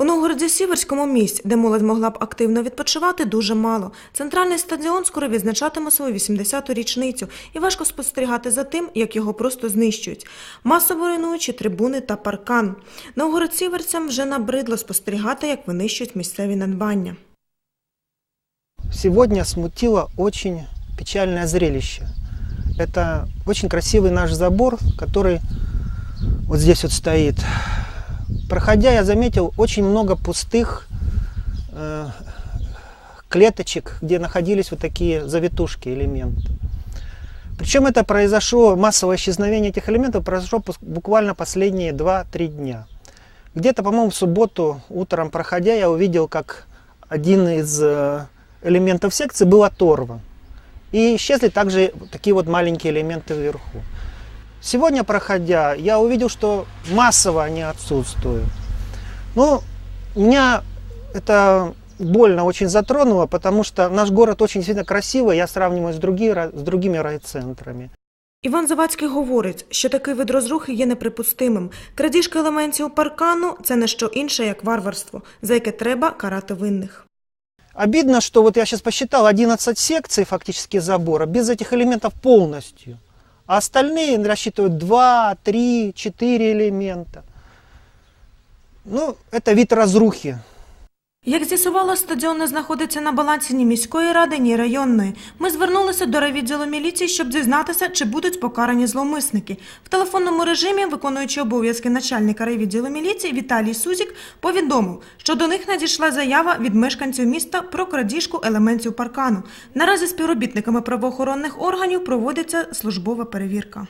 У Новгороді Сіверському місць, де молодь могла б активно відпочивати, дуже мало. Центральний стадіон скоро відзначатиме свою 80-ту річницю, і важко спостерігати за тим, як його просто знищують. Масово руйнуючи трибуни та паркан. Новгород-Сіверцям вже набридло спостерігати, як винищують місцеві надбання. Сегодня смутило очень печальное зрелище. Это очень красивый наш забор, который вот здесь вот стоит. Проходя, я заметил очень много пустых э, клеточек, где находились вот такие завитушки, элементы. Причем это произошло, массовое исчезновение этих элементов произошло буквально последние 2-3 дня. Где-то, по-моему, в субботу утром проходя, я увидел, как один из э, элементов секции был оторван. И исчезли также такие вот маленькие элементы вверху. Сегодня, проходя, я увидел, что массово они отсутствуют. Ну, меня это больно очень затронуло, потому что наш город очень сильно красивый, я сравниваю с, другие, ра- с другими райцентрами. Іван Завадський говорить, що такий вид розрухи є неприпустимим. Крадіжка елементів паркану це не що інше, як варварство, за яке треба карати винних. Обидно, что вот я сейчас посчитал 11 секций фактически забора без этих элементов полностью. А остальные рассчитывают 2, 3, 4 элемента. Ну, это вид разрухи. як з'ясувало, стадіон не знаходиться на балансі ні міської ради, ні районної. Ми звернулися до райвідділу міліції, щоб дізнатися, чи будуть покарані зловмисники. В телефонному режимі, виконуючи обов'язки начальника райвідділу міліції Віталій Сузік, повідомив, що до них надійшла заява від мешканців міста про крадіжку елементів паркану. Наразі співробітниками правоохоронних органів проводиться службова перевірка.